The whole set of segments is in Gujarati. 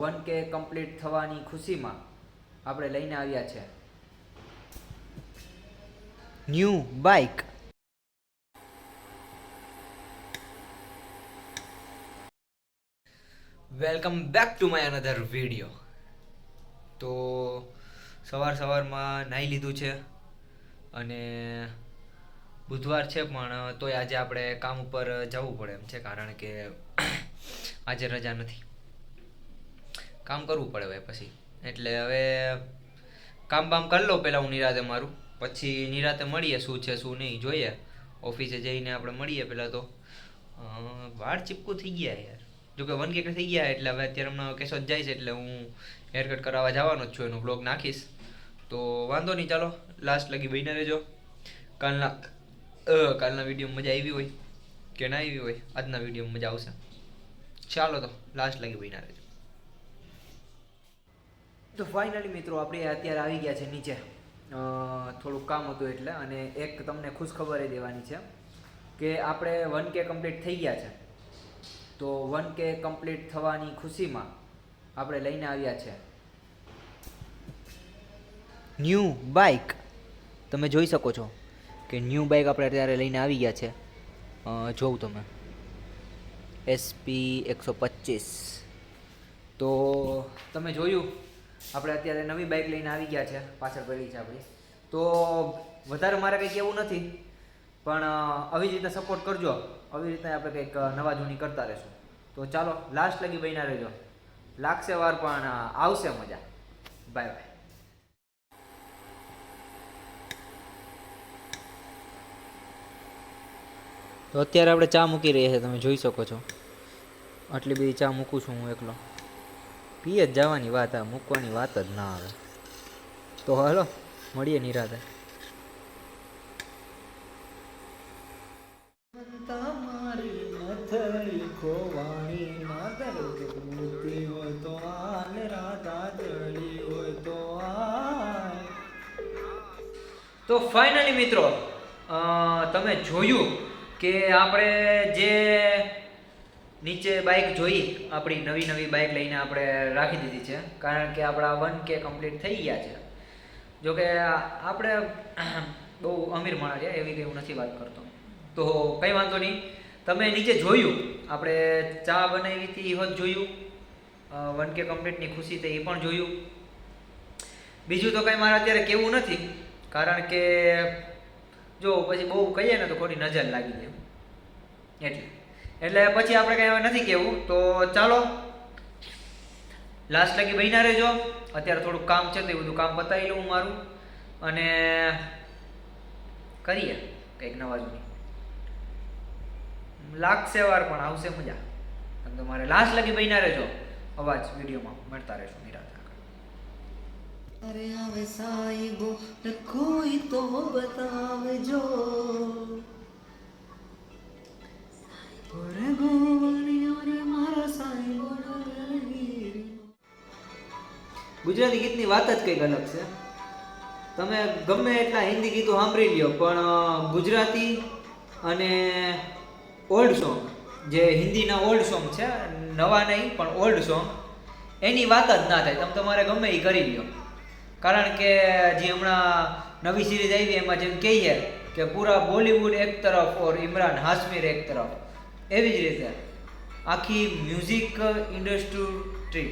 વન કે કમ્પ્લીટ થવાની ખુશીમાં આપણે લઈને આવ્યા છે. New bike. Welcome back to my another video. તો સવાર સવારમાં નાહી લીધું છે અને બુધવાર છે પણ તોય આજે આપણે કામ ઉપર જવું પડે એમ છે કારણ કે આજે રજા નથી. કામ કરવું પડે ભાઈ પછી. એટલે હવે કામ બામ કરી લઉં પહેલાં હું નિરાતે મારું. પછી નિરાતે મળીએ શું છે શું નહીં જોઈએ. ઓફિસે જઈને આપણે મળીએ પહેલાં તો. વાળ ચીપકું થઈ ગયા યાર. જોકે વન કેક થઈ ગયા એટલે હવે અત્યારે હમણાં કેસો જ જાય છે, એટલે હું હેર કટ કરાવવા જવાનો જ છું, એનો બ્લોગ નાખીશ. તો વાંધો નહીં, ચાલો લાસ્ટ લગી બહીને રહેજો. કાલના કાલના વિડીયોમાં મજા આવી હોય કે ના આવી હોય, આજના વિડીયોમાં મજા આવશે. ચાલો તો લાસ્ટ લગી બહીને રહેજો. તો ફાઇનલી મિત્રો, આપણે અત્યારે આવી ગયા છે નીચે. થોડુંક કામ હતું એટલે, અને એક તમને ખુશ ખબર દેવાની છે કે આપણે વન કે કમ્પ્લીટ થઈ ગયા છે. તો વન કે કમ્પ્લીટ થવાની ખુશીમાં આપણે લઈને આવ્યા છે. ન્યૂ બાઇક તમે જોઈ શકો છો કે ન્યૂ બાઇક આપણે અત્યારે લઈને આવી ગયા છે. જોઉં તમે. એસપી એકસો પચીસ. તો તમે જોયું? આપણે અત્યારે નવી બાઇક લઈને આવી ગયા છે, પાછળ પડી છે આપણી. તો વધારે મારે કંઈ કહેવું નથી, પણ આવી જ રીતે સપોર્ટ કરજો. આવી રીતે આપણે કંઈક નવા જૂની કરતા રહેશું. તો ચાલો લાસ્ટ લગી બન્યા રહેજો. લાગશે વાર, પણ આવશે મજા. બાય બાય તો અત્યારે આપણે ચા મૂકી રહ્યા છીએ, તમે જોઈ શકો છો. આટલી બધી ચા મૂકું છું હું એકલો. પીએ જ જવાની વાત આ મૂકવાની વાત જ ના આવે. તો હાલો મળીએ નિરાતે. તો આલ રાધા દળી હોય તો આય તો ફાઇનલી મિત્રો તમે જોયું કે આપણે જે નીચે બાઇક જોઈ આપણી નવી નવી બાઇક લઈને આપણે રાખી દીધી છે. કારણ કે આપણા વન કે કમ્પ્લીટ થઈ ગયા છે. જોકે આપણે બહુ અમીર માણસ છે, એવી કંઈ હું નથી વાત કરતો. તો કંઈ વાંધો નહીં. તમે નીચે જોયું, આપણે ચા બનાવી હતી, એ હોત જોયું. વન કે કમ્પ્લીટની ખુશી થઈ એ પણ જોયું. બીજું તો કંઈ મારે અત્યારે કેવું નથી, કારણ કે જો પછી બહુ કહીએ ને તો ખોટી નજર લાગી જાય. એટલે. એટલે પછી આપણે કંઈ નથી કહેવું. તો ચાલો લાસ્ટ લગી બહીના રહેજો. અત્યારે થોડુંક કામ છે તો એ બધું કામ પતાવી લઉં મારું. અને કરીએ કંઈક નવા જૂની. લાગશે વાર, પણ આવશે મજા. તો તમારે લાસ્ટ લગી બહીના રહેજો. અવાજ વિડીયોમાં મળતા રહેશો નિરાત અરે આવે સાઈબો ને કોઈ તો બતાવજો. ગુજરાતી ગીતની વાત જ કંઈક અલગ છે તમે ગમે એટલા હિન્દી ગીતો સાંભળી લ્યો પણ ગુજરાતી અને ઓલ્ડ સોંગ જે હિન્દીના ઓલ્ડ સોંગ છે નવા નહીં પણ ઓલ્ડ સોંગ એની વાત જ ના થાય તમે તમારે ગમે એ કરી લ્યો કારણ કે જે હમણાં નવી સિરીઝ આવી એમાં જેમ કહીએ કે પૂરા બોલિવૂડ એક તરફ ઓર ઇમરાન હાશમીર એક તરફ એવી જ રીતે આખી મ્યુઝિક ઇન્ડસ્ટ્રી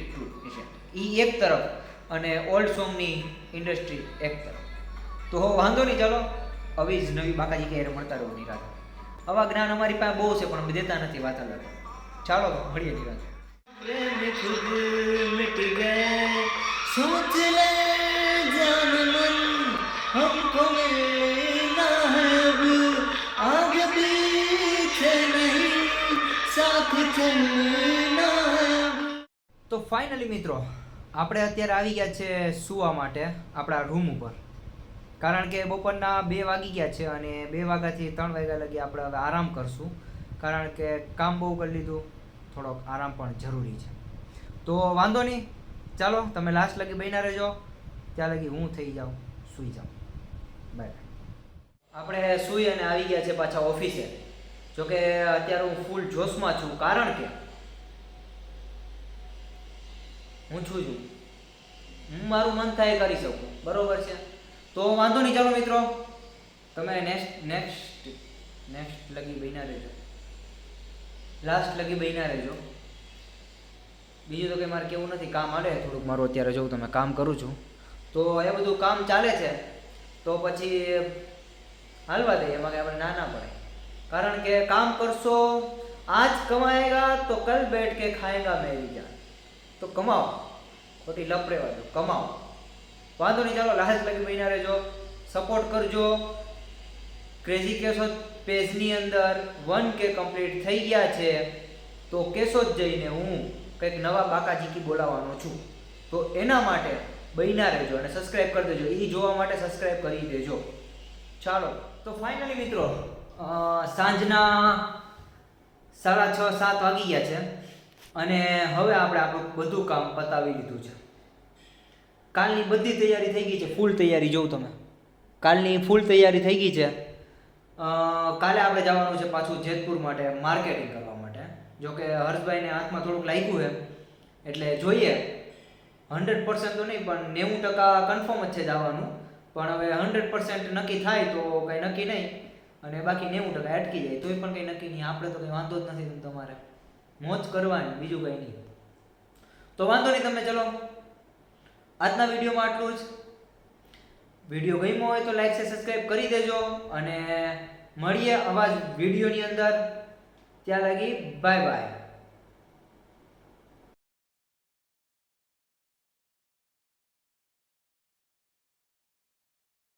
એ એક તરફ અને ઓલ્ડ સોંગની ઇન્ડસ્ટ્રી એક તરફ તો હો વાંધો નહીં ચાલો આવી જ નવી બાકાજી ક્યારે મળતા રહો નિરાત આવા જ્ઞાન અમારી પાસે બહુ છે પણ અમે દેતા નથી વાત અલગ ચાલો મળીએ નિરાત प्रेम खुद मिट गए सोच ले जान मन हमको मिलना है अब आगे पीछे नहीं साथ चलना है अब તો ફાઇનલી મિત્રો આપણે અત્યારે આવી ગયા છે સુવા માટે, આપણા રૂમ ઉપર. કારણ કે બપોરના બે વાગી ગયા છે અને બે વાગ્યાથી ત્રણ વાગ્યા લગી આપણે હવે આરામ કરશું. કારણ કે કામ બહુ કરી લીધું, થોડોક આરામ પણ જરૂરી છે. તો વાંધો નહીં, ચાલો, તમે લાસ્ટ લગી બન્યા રહેજો. ત્યાં લગી હું થઈ જાઉં, સૂઈ જાઉં. બાય આપણે સૂઈ અને આવી ગયા છે પાછા ઓફિસે જોકે અત્યારે હું ફૂલ જોશમાં છું, કારણ કે હું છું. છું હું મારું મન થાય એ કરી શકું. બરોબર છે? તો વાંધો નહીં. ચાલો મિત્રો, તમે નેક્સ્ટ નેક્સ્ટ નેક્સ્ટ લગી બહીના રહેજો. લાસ્ટ લગી બહીના રહેજો. બીજું તો કંઈ મારે કેવું નથી. કામ આડે થોડુંક. મારું અત્યારે જોઉં તમે કામ કરું છું. તો એ બધું કામ ચાલે છે. તો પછી હાલવા દઈએ. એમાં કંઈ આપણે ના ના પડે. કારણ કે કામ કરશો, આજ કમાએગા તો કલ બેઠ કે ખાएगा મેરી જાન તો કમાવો ખોટી લપ રહેવા દો, કમાઓ. વાંધો નહીં, ચાલો લાસ્ટ લગી મહિના રહેજો. સપોર્ટ કરજો. ક્રેઝી કેસો પેજની અંદર વન કે કમ્પ્લીટ થઈ ગયા છે. તો કેસો જ જઈને હું કંઈક નવા બાકાજીકી બોલાવવાનો છું. તો એના માટે બન્યા રહેજો અને સબસ્ક્રાઈબ કરી દેજો. એ જોવા માટે સબસ્ક્રાઈબ કરી દેજો. ચાલો, તો ફાઇનલી મિત્રો સાંજના સાડા છ, સાત વાગી ગયા છે. અને હવે આપણે આપણું બધું કામ પતાવી લીધું છે. કાલની બધી તૈયારી થઈ ગઈ છે. ફૂલ તૈયારી જોઉં તમે. કાલની ફૂલ તૈયારી થઈ ગઈ છે. કાલે આપણે જવાનું છે પાછું જેતપુર માટે માર્કેટિંગ કરવા માટે. જો કે હર્ષભાઈને હાથમાં થોડુંક લાગ્યું છે. એટલે જોઈએ. હંડ્રેડ પર્સન્ટ તો નહીં, પણ નેવું ટકા કન્ફર્મ જ છે જવાનું. પણ હવે હંડ્રેડ પર્સન્ટ નક્કી થાય તો કંઈ નક્કી નહીં. અને બાકી નેવું ટકા અટકી જાય, તોય પણ કંઈ નક્કી નહીં. આપણે તો કંઈ વાંધો જ નથી તમારે. મોજ કરવાની, બીજું કંઈ નહીં. તો વાંધો નહીં તમે ચલો. આજના વિડીયોમાં આટલું જ. વીડિયો ગમ્યો હોય તો લાઈક છે સબસ્ક્રાઈબ કરી દેજો અને મળીએ આવા જ વિડીયોની અંદર. ત્યાં લાગી બાય બાય